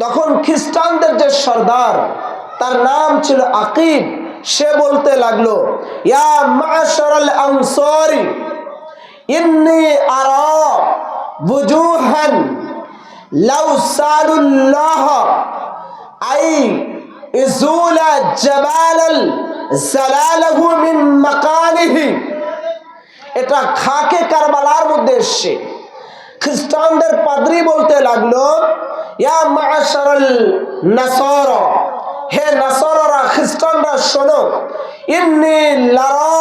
তখন খ্রিস্টানদের যে সর্দার, তার নাম ছিল আকিব। সে বলতে লাগল, ইয়া আরা লাউ আই ইজুলা এটা খাকে কারবালার মধ্যে এসছে। খ্রিস্টানদের পাদ্রি বলতে লাগল হে নাসাররা, খ্রিস্টানরা শোনো, ইন্নি লারা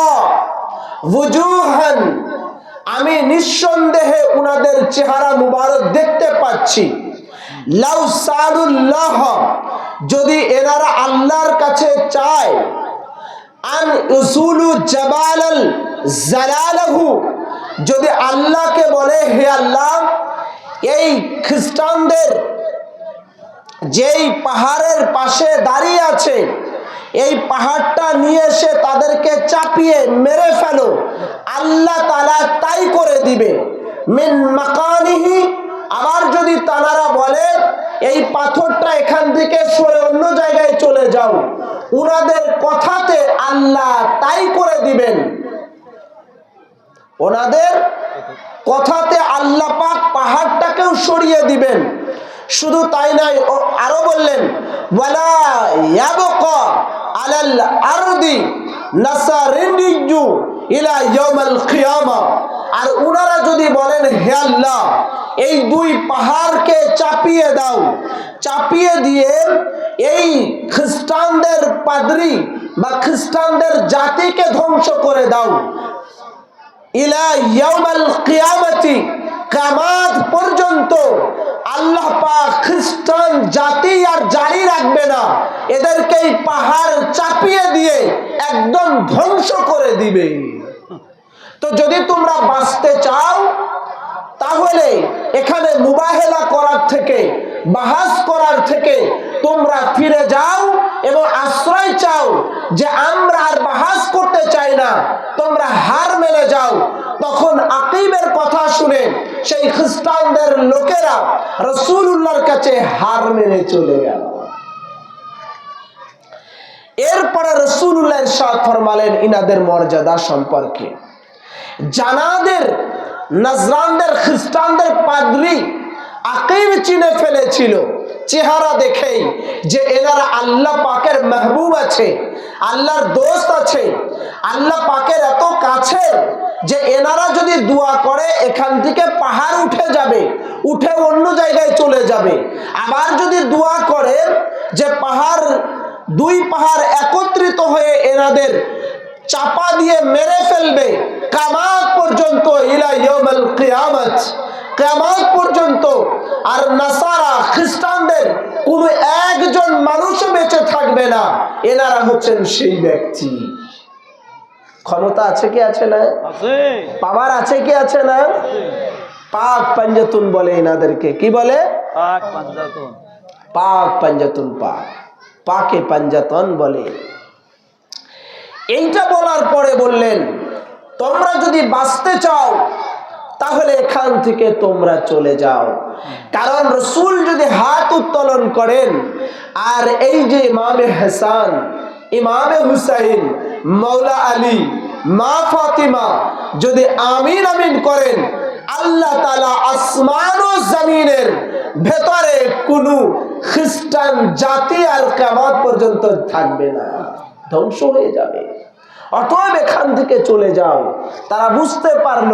wujuhan আমি নিঃসন্দেহে উনাদের চেহারা মুবারক দেখতে পাচ্ছি। লাউ সালুল্লাহ, যদি এনারা আল্লাহর কাছে চায়, আন উসুলু জাবালাল জালালাহু যদি আল্লাহকে বলে, হে আল্লাহ, এই খ্রিস্টানদের যেই পাহাড়ের পাশে দাঁড়িয়ে আছে, এই পাহাড়টা নিয়ে এসে তাদেরকে চাপিয়ে মেরে ফেলো। আল্লাহ তালা তাই করে দিবে। মিন মাকানিহি, আবার যদি তানারা বলে, এই পাথরটা এখান থেকে সরে অন্য জায়গায় চলে যাও। উনাদের কথাতে আল্লাহ তাই করে দিবেন। ওনাদের কথাতে আল্লাহ পাক পাহাড়টাকেও সরিয়ে দিবেন। শুধু তাই ও আরও বললেন আলাল আরদি নাসারিনিয়্যু ইলা ইয়াউমাল কিয়ামা আর উনারা যদি বলেন, হে আল্লাহ, এই দুই পাহাড়কে চাপিয়ে দাও, চাপিয়ে দিয়ে এই খ্রিস্টানদের পাদ্রি বা খ্রিস্টানদের জাতিকে ধ্বংস করে দাও। ইলা ইয়াউমাল পর্যন্ত খ্রিস্টান জাতি আর জারি রাখবে না। পাহাড় চাপিয়ে দিয়ে একদম ধ্বংস করে দিবে। তো যদি তোমরা বাঁচতে চাও, তাহলে এখানে মুবাহেলা করার থেকে বাহাস করার থেকে তোমরা ফিরে যাও এবং আশ্রয় চাও যে আমরা আর বাহাস করতে চাই না, তোমরা হার মেনে যাও। তখন আকিবের কথা শুনে সেই খ্রিস্টানদের লোকেরা রসুল্লাহর কাছে হার মেনে চলে গেল। এরপরে রসুল্লাহ সাদ ফরমালেন ইনাদের মর্যাদা সম্পর্কে। জানাদের, নজরানদের, খ্রিস্টানদের পাদ্রি আকিব চিনে ফেলেছিল। চেহারা দেখেই যে এনারা মেহবুব আছে, আল্লাহর দোস্ত আছে, আল্লাহ পাকের এত কাছে যে এনারা যদি দোয়া করে, এখান থেকে পাহাড় উঠে যাবে, উঠে অন্য জায়গায় চলে যাবে। আবার যদি দোয়া করে যে পাহাড়, দুই পাহাড় একত্রিত হয়ে এনাদের চাপা দিয়ে মেরে ফেলবে কামাত পর্যন্ত ইলা ইয়াউমাল কিয়ামত কিয়ামত পর্যন্ত আর নাসারা, খ্রিস্টানদের কোনো একজন মানুষও বেঁচে থাকবে না। এনারা হচ্ছেন সেই ব্যক্তি। ক্ষমতা আছে কি আছে না? পাওয়ার আছে কি আছে না? পাক পাঞ্জাতুন বলে এনাদেরকে। কি বলে? পাক পাঞ্জাতন। পাক পাঞ্জাতুন পাক। পাকে পাঞ্জাতন বলে। এইটা বলার পরে বললেন তোমরা যদি বাঁচতে চাও তাহলে এখান থেকে তোমরা চলে যাও। কারণ রসুল যদি হাত উত্তোলন করেন আর এই যে ইমামে হাসান, ইমামে হুসাইন মৌলা আলী, মা ফাতিমা, যদি আমিন আমিন করেন, আল্লাহ তালা আসমান ও জমিনের ভেতরে কোনো খ্রিস্টান জাতি আর কেমন পর্যন্ত থাকবে না। ধ্বংস হয়ে যাবে। অতএব এখান থেকে চলে যাও। তারা বুঝতে পারল,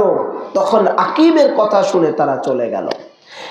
তখন আকিবের কথা শুনে তারা চলে গেল।